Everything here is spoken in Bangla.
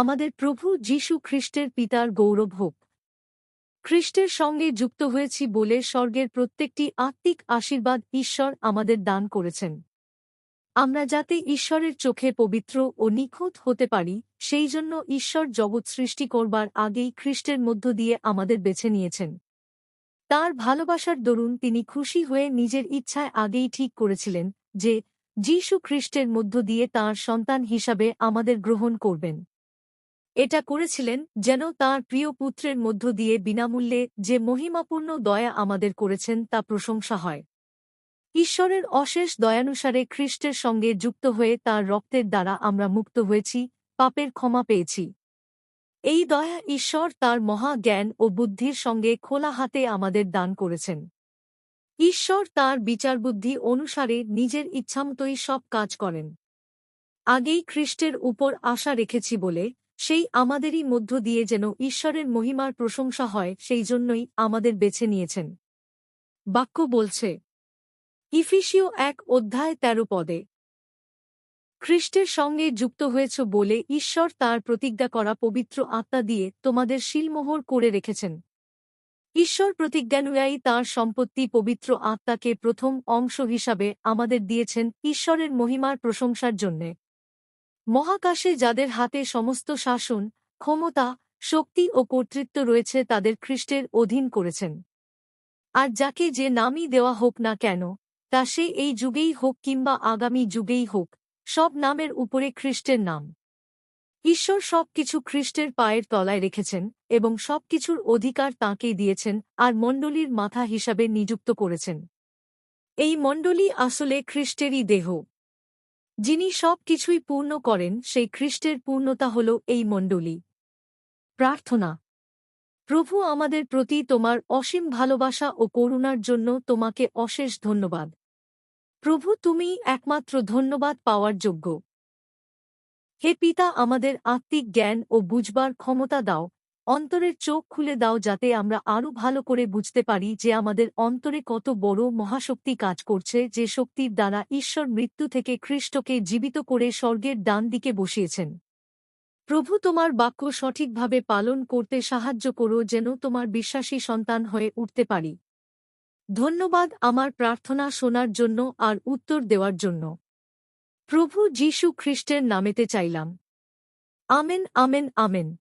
আমাদের প্রভু যীশু খ্রিস্টের পিতার গৌরব হোক। খ্রিস্টের সঙ্গে যুক্ত হয়েছি বলে স্বর্গের প্রত্যেকটি আত্মিক আশীর্বাদ ঈশ্বর আমাদের দান করেছেন। আমরা যাতে ঈশ্বরের চোখে পবিত্র ও নিখুঁত হতে পারি, সেই জন্য ঈশ্বর জগৎ সৃষ্টি করবার আগেই খ্রিস্টের মধ্য দিয়ে আমাদের বেছে নিয়েছেন। তার ভালোবাসার দরুন তিনি খুশি হয়ে নিজের ইচ্ছায় আগেই ঠিক করেছিলেন যে, যীশু খ্রিস্টের মধ্য দিয়ে তাঁর সন্তান হিসাবে আমাদের গ্রহণ করবেন। এটা করেছিলেন যেন তাঁর প্রিয় পুত্রের মধ্য দিয়ে বিনামূল্যে যে মহিমাপূর্ণ দয়া আমাদের করেছেন তা প্রশংসা হয়। ঈশ্বরের অশেষ দয়ানুসারে খ্রিস্টের সঙ্গে যুক্ত হয়ে তার রক্তের দ্বারা আমরা মুক্ত হয়েছি, পাপের ক্ষমা পেয়েছি। এই দয়া ঈশ্বর তার মহা জ্ঞান ও বুদ্ধির সঙ্গে খোলা হাতে আমাদের দান করেছেন। ঈশ্বর তার বিচারবুদ্ধি অনুসারে নিজের ইচ্ছামতোই সব কাজ করেন। আগেই খ্রিস্টের উপর আশা রেখেছি বলে সেই আমাদেরই মধ্য দিয়ে যেন ঈশ্বরের মহিমার প্রশংসা হয়, সেই জন্যই আমাদের বেছে নিয়েছেন। বাক্য বলছে, ইফিসিও এক অধ্যায় তেরো পদে, খ্রিস্টের সঙ্গে যুক্ত হয়েছ বলে ঈশ্বর তার প্রতিজ্ঞা করা পবিত্র আত্মা দিয়ে তোমাদের শিলমোহর করে রেখেছেন। ঈশ্বর প্রতিজ্ঞানুয়ায়ী তাঁর সম্পত্তি পবিত্র আত্মাকে প্রথম অংশ হিসাবে আমাদের দিয়েছেন ঈশ্বরের মহিমার প্রশংসার জন্যে। মহাকাশে যাদের হাতে সমস্ত শাসন, ক্ষমতা, শক্তি ও কর্তৃত্ব রয়েছে তাদের খ্রিস্টের অধীন করেছেন। আর যাকে যে নামই দেওয়া হোক না কেন, তা সে এই যুগেই হোক কিংবা আগামী যুগেই হোক, সব নামের উপরে খ্রিস্টের নাম। ঈশ্বর সব কিছু খ্রিস্টের পায়ের তলায় রেখেছেন এবং সব কিছুর অধিকার তাঁকেই দিয়েছেন আর মণ্ডলীর মাথা হিসাবে নিযুক্ত করেছেন। এই মণ্ডলী আসলে খ্রিস্টেরই দেহ। যিনি সব কিছুই পূর্ণ করেন, সেই খ্রিস্টের পূর্ণতা হল এই মণ্ডলী। প্রার্থনা। প্রভু আমাদের প্রতি তোমার অসীম ভালোবাসা ও করুণার জন্য তোমাকে অশেষ ধন্যবাদ। প্রভু, তুমি একমাত্র ধন্যবাদ পাওয়ার যোগ্য। হে পিতা, আমাদের আত্মিক জ্ঞান ও বুঝবার ক্ষমতা দাও। অন্তরের চোখ খুলে দাও যাতে আমরা আরও ভালো করে বুঝতে পারি যে আমাদের অন্তরে কত বড় মহাশক্তি কাজ করছে, যে শক্তির দ্বারা ঈশ্বর মৃত্যু থেকে খ্রিস্টকে জীবিত করে স্বর্গের ডান দিকে বসিয়েছেন। প্রভু তোমার বাক্য সঠিকভাবে পালন করতে সাহায্য করো যেন তোমার বিশ্বাসী সন্তান হয়ে উঠতে পারি। ধন্যবাদ আমার প্রার্থনা শোনার জন্য আর উত্তর দেওয়ার জন্য। প্রভু যীশু খ্রিস্টের নামেতে চাইলাম। Amen amen amen.